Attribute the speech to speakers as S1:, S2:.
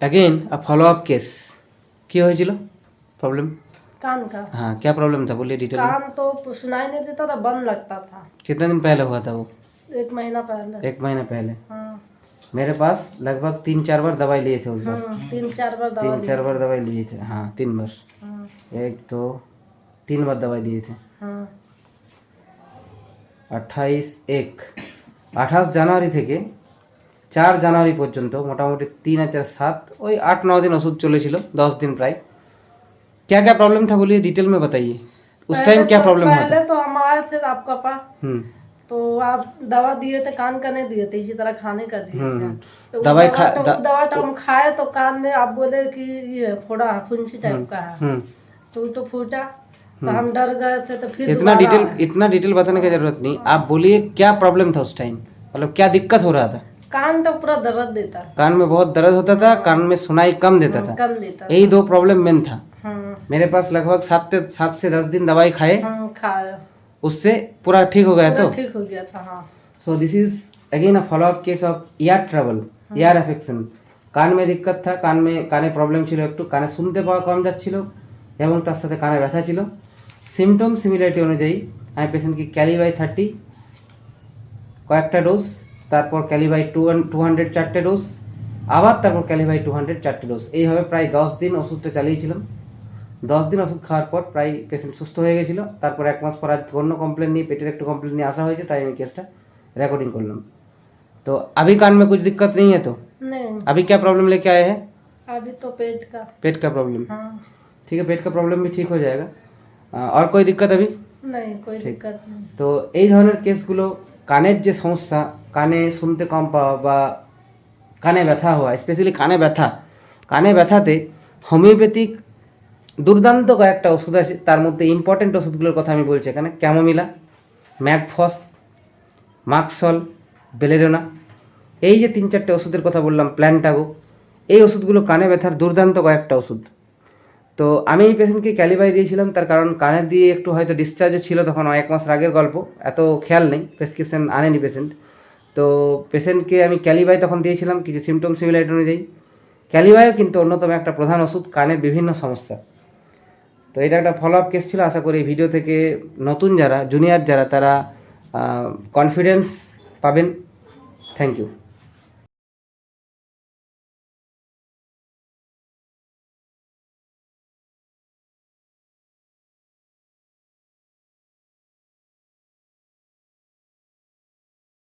S1: again uh follow up case কি হয়েছিল problem
S2: कान का
S1: हाँ क्या प्रॉब्लम था बोलिए डिटेल में
S2: कान तो सुनाई नहीं देता था बंद लगता था
S1: कितने दिन पहले हुआ था वो
S2: एक महीना पहले
S1: एक महीना पहले
S2: हाँ
S1: मेरे पास लगभग तीन चार बार दवाई लिए थे उस बार
S2: हम्म, तीन चार बार दवा
S1: तीन चार बार दवाई लिए थे हाँ तीन बार
S2: हाँ
S1: एक दो तीन बार दवाई दिए थे
S2: हाँ
S1: আঠাইশ এক আঠাশ জানুয়ারি থেকে চার জানুয়ারি পর্যন্ত মোটামুটি তিন হাজার সাত ওই आठ नौ दिन ওষুধ চলেছিল दस दिन प्राय क्या क्या प्रॉब्लम था बोलिए डिटेल में बताइए उस
S2: पहले
S1: टाइम क्या
S2: तो-
S1: प्रॉब्लम हुआ था
S2: पहले तो हम आए थे आपका पास
S1: हम्म
S2: तो आप दवा दिए थे कान का नहीं दिए थे इसी तरह खाने का दिए थे
S1: हम्म
S2: तो वो
S1: दवाई
S2: दवा
S1: खा-
S2: तो-
S1: द-
S2: दवा तो हम खाए तो कान में आप बोले कि ये फोड़ा फुंसी टाइप का है
S1: हम्म
S2: तो वो तो फूटा तो हम डर गए थे तो फिर
S1: इतना
S2: दोबारा
S1: डिटेल
S2: आए।
S1: इतना डिटेल बताने की जरूरत नहीं आप बोलिए क्या प्रॉब्लम था उस टाइम मतलब क्या दिक्कत हो रहा था
S2: कान तो पूरा दर्द देता
S1: कान में बहुत दर्द होता था कान में सुनाई कम देता था
S2: कम देता
S1: यही दो प्रॉब्लम मेन था
S2: हाँ
S1: मेरे पास लगभग सात से सात से दस दिन दवाई खाए
S2: हम खाए
S1: उससे पूरा ठीक हो गया तो
S2: पूरा ठीक हो गया था हाँ
S1: so this is again uh follow up case of ear travel ear affection কান মে দিক্কত থা কান মে কানে প্রবলেম ছিল একটু কানে শুনতে পাওয়া কম যাচ্ছিল এবং তার সাথে কানে ব্যথা ছিল সিমটম সিমিলারিটি অনুযায়ী আমি পেশেন্টকে ক্যালিবাই থার্টি কয়েকটা ডোজ তারপর ক্যালিবাই টু টু হান্ড্রেড চারটে ডোজ আবার তারপর ক্যালিবাই টু হান্ড্রেড চারটে ডোজ এইভাবে প্রায় দশ দিন ওষুধটা চালিয়েছিলাম দশ দিন ওষুধ খাওয়ার পর প্রায় পেশেন্ট সুস্থ হয়ে গেছিলো তারপর এক মাস পর আজ অন্য কমপ্লেন নিয়ে পেটের একটু কমপ্লেন নিয়ে আসা হয়েছে তাই আমি কেসটা रिकॉर्डिंग कर लूँ तो अभी कान में कुछ दिक्कत नहीं है तो
S2: नहीं
S1: अभी क्या प्रॉब्लम लेके आए हैं
S2: अभी तो पेट का
S1: पेट का प्रॉब्लम
S2: हाँ
S1: ठीक है पेट का प्रॉब्लम भी ठीक हो जाएगा আহ, और कोई दिक्कत अभी
S2: नहीं कोई
S1: ठीक।
S2: दिक्कत नहीं
S1: তো এই ধরনের কেসগুলো কানের যে সমস্যা কানে শুনতে কম পাওয়া বা কানে ব্যথা হওয়া স্পেশালি কানে ব্যথা। কানে ব্যথাতে হোমিওপ্যাথিক দুর্দান্ত কয়েকটা ওষুধ আছে, তার মধ্যে ইম্পর্টেন্ট ওষুধগুলোর কথা আমি বলছি এখানে। ক্যামোমিলা ম্যাকফস মাক্সল, বেলেরোনা। এই যে তিন চারটে ওষুধের কথা বললাম, প্ল্যান্টাগো, এই ওষুধগুলো কানে ব্যথার দুর্দান্ত কয়েকটা ওষুধ। তো আমি এই পেশেন্টকে ক্যালিবাই দিয়েছিলাম, তার কারণ কানে দিয়ে একটু হয়তো ডিসচার্জও ছিল তখন, এক মাস আগের গল্প, এত খেয়াল নেই প্রেসক্রিপশন আনেনি পেশেন্ট তো পেশেন্টকে আমি ক্যালিবাই তখন দিয়েছিলাম, কিছু সিমটম সিমিলারিটি অনুযায়ী। ক্যালিবাইও কিন্তু অন্যতম একটা প্রধান ওষুধ, কানের বিভিন্ন সমস্যা। তো এটা একটা ফলো আপ কেস ছিল, আশা করি এই ভিডিও থেকে নতুন যারা জুনিয়র যারা, তারা কনফিডেন্স পাবেন। Thank you